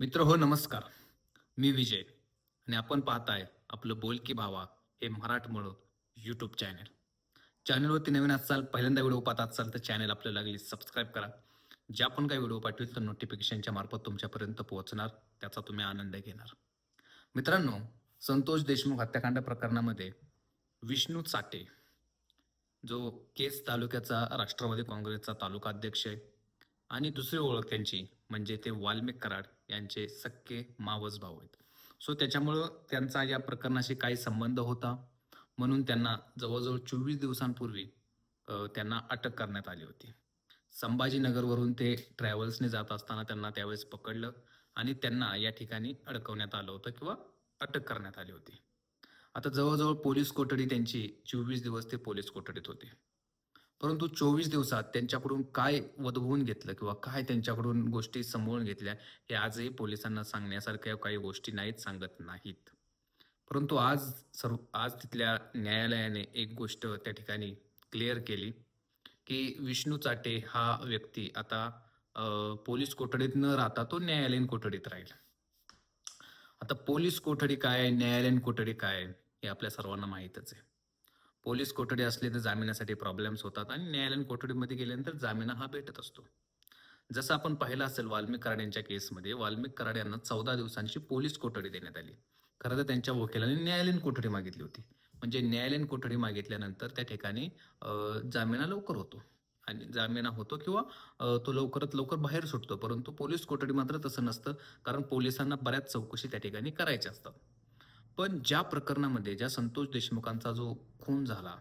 मित्र हो नमस्कार. मी विजय आणि आपण पाहताय आपलं बोल की भावा हे मराठमोळं यूट्यूब चॅनल चॅनलवरती नवीन असाल पहिल्यांदा व्हिडिओ पाहत असाल तर चॅनल आपल्याला लागली सबस्क्राईब करा. ज्या पण काही व्हिडिओ पाठवेल तर नोटिफिकेशनच्या मार्फत तुमच्यापर्यंत पोहोचणार त्याचा तुम्ही आनंद घेणार. मित्रांनो संतोष देशमुख हत्याकांड प्रकरणामध्ये विष्णू चाटे जो केस तालुक्याचा राष्ट्रवादी काँग्रेसचा तालुका अध्यक्ष आहे आणि दुसरी ओळख त्यांची म्हणजे ते वाल्मिक कराड यांचे सक्के मावस भाऊ आहेत. सो त्याच्यामुळं त्यांचा या प्रकरणाशी काही संबंध होता. म्हणून त्यांना जवळजवळ चोवीस दिवसांपूर्वी त्यांना अटक करण्यात आली होती. संभाजीनगरवरून ते ट्रॅव्हल्सने जात असताना त्यांना त्यावेळेस पकडलं आणि त्यांना या ठिकाणी अडकवण्यात आलं होतं किंवा अटक करण्यात आली होती. आता जवळजवळ पोलीस कोठडी त्यांची चोवीस दिवस ते पोलीस कोठडीत होते. परंतु चोवीस दिवसात त्यांच्याकडून काय वदवून घेतलं किंवा काय त्यांच्याकडून गोष्टी समोरून घेतल्या हे आजही पोलिसांना सांगण्यासारख्या काही गोष्टी नाहीत सांगत नाहीत. परंतु आज सर्व आज तिथल्या न्यायालयाने एक गोष्ट त्या ठिकाणी क्लिअर केली की विष्णू चाटे हा व्यक्ती आता पोलीस कोठडीत न राहता तो न्यायालयीन कोठडीत राहील. आता पोलीस कोठडी काय आहे न्यायालयीन कोठडी काय आहे हे आपल्या सर्वांना माहीतच आहे. पोलीस कोठडी असली तर जामिनासाठी प्रॉब्लेम्स होतात आणि न्यायालयीन कोठडीमध्ये गेल्यानंतर जामिना हा भेटत असतो. जसं आपण पाहिलं असेल वाल्मिक कराड यांच्या केसमध्ये वाल्मिक कराड यांना चौदा दिवसांची पोलीस कोठडी देण्यात आली. खरं तर त्यांच्या वकिलाने न्यायालयीन कोठडी मागितली होती. म्हणजे न्यायालयीन कोठडी मागितल्यानंतर त्या ठिकाणी जामिना लवकर होतो. आणि जामिना होतो किंवा तो लवकरात लवकर बाहेर सुटतो. परंतु पोलीस कोठडी मात्र तसं नसतं. कारण पोलिसांना बऱ्याच चौकशी त्या ठिकाणी करायच्या असतात. पण ज्या प्रकरणामध्ये ज्या संतोष देशमुखांचा जो खून झाला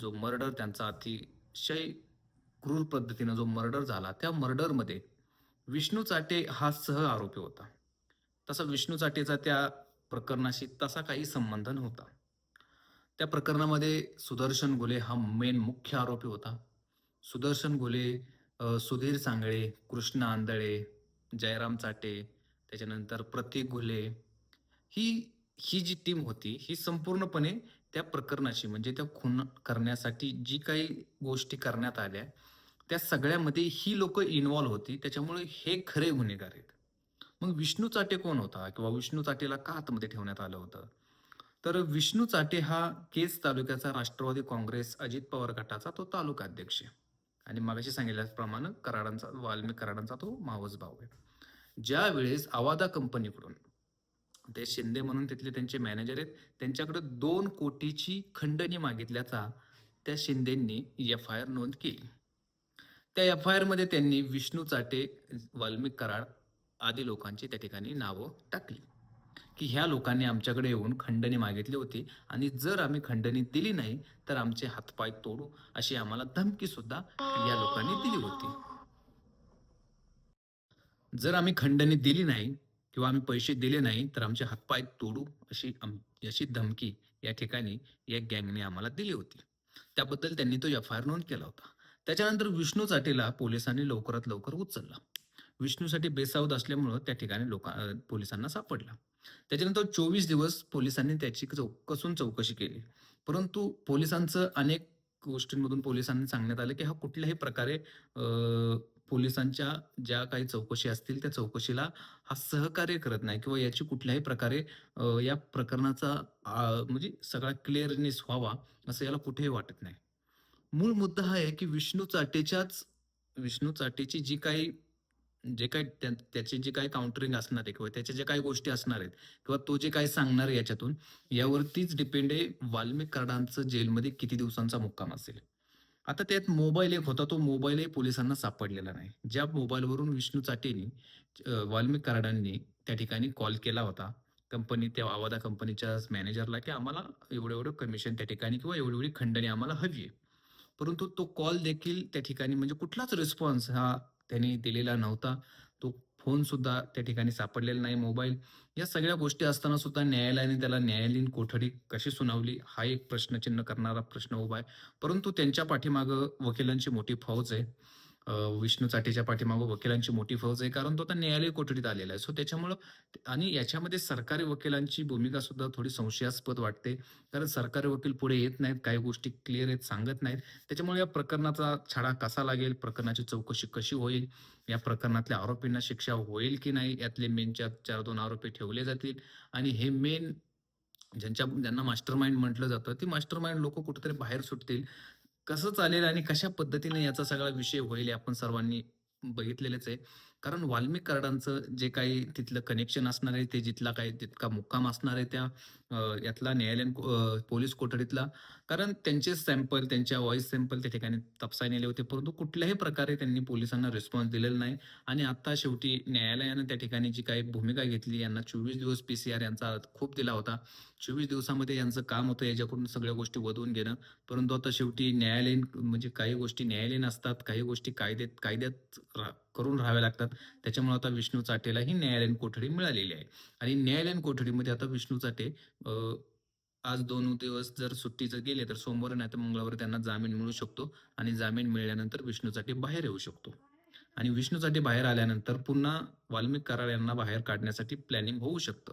जो मर्डर त्यांचा अतिशय क्रूर पद्धतीनं जो मर्डर झाला त्या मर्डरमध्ये विष्णू चाटे हा सह आरोपी होता. तसा विष्णू चाटेचा त्या प्रकरणाशी तसा काही संबंध नव्हता. त्या प्रकरणामध्ये सुदर्शन घोले हा मेन मुख्य आरोपी होता. सुदर्शन घोले सुधीर सांगळे कृष्ण आंधळे जयराम चाटे त्याच्यानंतर प्रतीक घुले ही ही जी टीम होती ही संपूर्णपणे त्या प्रकरणाची म्हणजे त्या खून करण्यासाठी जी काही गोष्टी करण्यात आल्या त्या सगळ्यामध्ये ही लोक इन्व्हॉल्व्ह होती. त्याच्यामुळे हे खरे गुन्हेगार आहेत. मग विष्णू चाटे कोण होता? किंवा विष्णू चाटेला का आतमध्ये ठेवण्यात आलं होतं? तर विष्णू चाटे हा केस तालुक्याचा राष्ट्रवादी काँग्रेस अजित पवार गटाचा तो तालुका अध्यक्ष आहे. आणि मागाशी सांगितल्याप्रमाणे कराडांचा वाल्मिक कराडांचा तो मावस भाऊ आहे. ज्या वेळेस आवादा कंपनीकडून ते शिंदे म्हणून तिथले त्यांचे मॅनेजर आहेत. त्यांच्याकडे दोन कोटीची खंडणी मागितल्याचा त्या शिंदेंनी एफ आय आर नोंद केली. त्या एफ आय आरमध्ये त्यांनी विष्णू चाटे वाल्मिक कराड आदी लोकांची त्या ठिकाणी नावं टाकली. की ह्या लोकांनी आमच्याकडे येऊन खंडणी मागितली होती आणि जर आम्ही खंडणी दिली नाही तर आमचे हातपाय तोडू अशी आम्हाला धमकी सुद्धा या लोकांनी दिली होती. जर आम्ही खंडणी दिली नाही किंवा आम्ही पैसे दिले नाही तर आमचे हातपाय तोडू अशी अशी धमकी या ठिकाणी या गँगने आम्हाला दिली होती. त्याबद्दल त्यांनी तो एफ आय आर नोंद केला होता. त्याच्यानंतर विष्णू चाटेला पोलिसांनी लवकरात लवकर उचलला. विष्णूसाठी बेसावध असल्यामुळं त्या ठिकाणी लोक पोलिसांना सापडला. त्याच्यानंतर चोवीस दिवस पोलिसांनी त्याची कसून चौकशी केली. परंतु पोलिसांचं अनेक गोष्टींमधून पोलिसांनी सांगण्यात आलं की हा कुठल्याही प्रकारे पोलिसांच्या ज्या काही चौकशी असतील त्या चौकशीला हा सहकार्य करत नाही किंवा याची कुठल्याही प्रकारे या प्रकरणाचा म्हणजे सगळा क्लिअरनेस व्हावा असं याला कुठेही वाटत नाही. मूळ मुद्दा हा आहे की विष्णू चाटेच्याच विष्णू चाटेची जी काही जे काही त्या- त्याची जी काही काउंटरिंग असणार आहे किंवा त्याच्या ज्या काही गोष्टी असणार आहेत किंवा तो जे काही सांगणार आहे याच्यातून यावरतीच डिपेंड आहे वाल्मिक कार्डांचं जेलमध्ये किती दिवसांचा मुक्काम असेल. आता त्यात मोबाईल एक होता तो मोबाईलही पोलिसांना सापडलेला नाही. ज्या मोबाईलवरून विष्णू चाटेनी वाल्मिक कराडांनी त्या ठिकाणी कॉल केला होता कंपनी त्या आवादा कंपनीच्या मॅनेजरला की आम्हाला एवढं एवढं कमिशन त्या ठिकाणी किंवा एवढी एवढी खंडणी आम्हाला हवी आहे. परंतु तो कॉल देखील त्या ठिकाणी म्हणजे कुठलाच रिस्पॉन्स हा त्यांनी दिलेला नव्हता. फोन सुद्धा त्या ठिकाणी सापडलेला नाही. मोबाईल या सगळ्या गोष्टी असताना सुद्धा न्यायालयाने त्याला न्यायालयीन कोठडी कशी सुनावली हा एक प्रश्नचिन्ह करणारा प्रश्न उभा आहे. परंतु त्यांच्या पाठीमागं वकिलांची मोठी फौज आहे. विष्णू चाटेच्या पाठीमागं वकिलांची मोठी फौज आहे. कारण तो आता न्यायालय कोठडीत आलेला आहे. सो त्याच्यामुळं आणि याच्यामध्ये सरकारी वकिलांची भूमिका सुद्धा थोडी संशयास्पद वाटते. कारण सरकारी वकील पुढे येत नाहीत काही गोष्टी क्लिअर आहेत सांगत नाहीत. त्याच्यामुळे या प्रकरणाचा छडा कसा लागेल? प्रकरणाची चौकशी कशी होईल? या प्रकरणातल्या आरोपींना शिक्षा होईल की नाही? यातले मेन चार चार दोन आरोपी ठेवले जातील. आणि हे मेन ज्यांच्या ज्यांना मास्टर माइंड म्हटलं जातं ती मास्टर माइंड लोक कुठेतरी बाहेर सुटतील. कसं चालेल आणि कशा पद्धतीने याचा सगळा विषय होईल आपण सर्वांनी बघितलेलेच आहे. कारण वाल्मिक कार्डांचं जे काही तिथलं कनेक्शन असणार आहे ते जिथला काही तितका मुक्काम असणार आहे त्या यातला न्यायालयीन पोलीस कोठडीतला. कारण त्यांचे सॅम्पल त्यांच्या व्हॉइस सॅम्पल त्या ठिकाणी तपासाय नेले होते परंतु कुठल्याही प्रकारे त्यांनी पोलिसांना रिस्पॉन्स दिलेला नाही. आणि आता शेवटी न्यायालयानं त्या ठिकाणी जी काही भूमिका घेतली यांना चोवीस दिवस पी सी आर यांचा खूप दिला होता. चोवीस दिवसामध्ये यांचं काम होतं याच्याकडून सगळ्या गोष्टी वधवून घेणं. परंतु आता शेवटी न्यायालयीन म्हणजे काही गोष्टी न्यायालयीन असतात काही गोष्टी कायद्यात कायद्यात रा- करून राहाव्या लागतात. त्याच्यामुळे आता विष्णू चाटेला ही न्यायालयीन कोठडी मिळालेली आहे. आणि न्यायालयीन कोठडीमध्ये आता विष्णू चाटे आज दोन दिवस जर सुट्टीचं गेले तर सोमवार नाही तर मंगळवार त्यांना जामीन मिळू शकतो आणि जामीन मिळाल्यानंतर विष्णू चाटे बाहेर येऊ शकतो. आणि विष्णू चाटे बाहेर आल्यानंतर पुन्हा वाल्मिक कराड यांना बाहेर काढण्यासाठी प्लॅनिंग होऊ शकतं.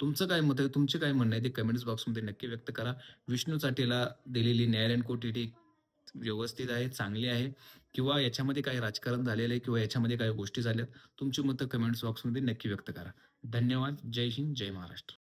तुमचं काय मत आहे? तुमचे काय म्हणणं आहे? ते कमेंट्स बॉक्समध्ये नक्की व्यक्त करा. विष्णू चाटेला दिलेली न्यायालयीन कोठडी व्यवस्थित आहे चांगली आहे. किंवा याच्यामध्ये काही राजकारण झालेलं आहे किंवा याच्यामध्ये काही गोष्टी झाल्यात तुमची मतं कमेंट्स बॉक्समध्ये नक्की व्यक्त करा. धन्यवाद. जय हिंद जय महाराष्ट्र.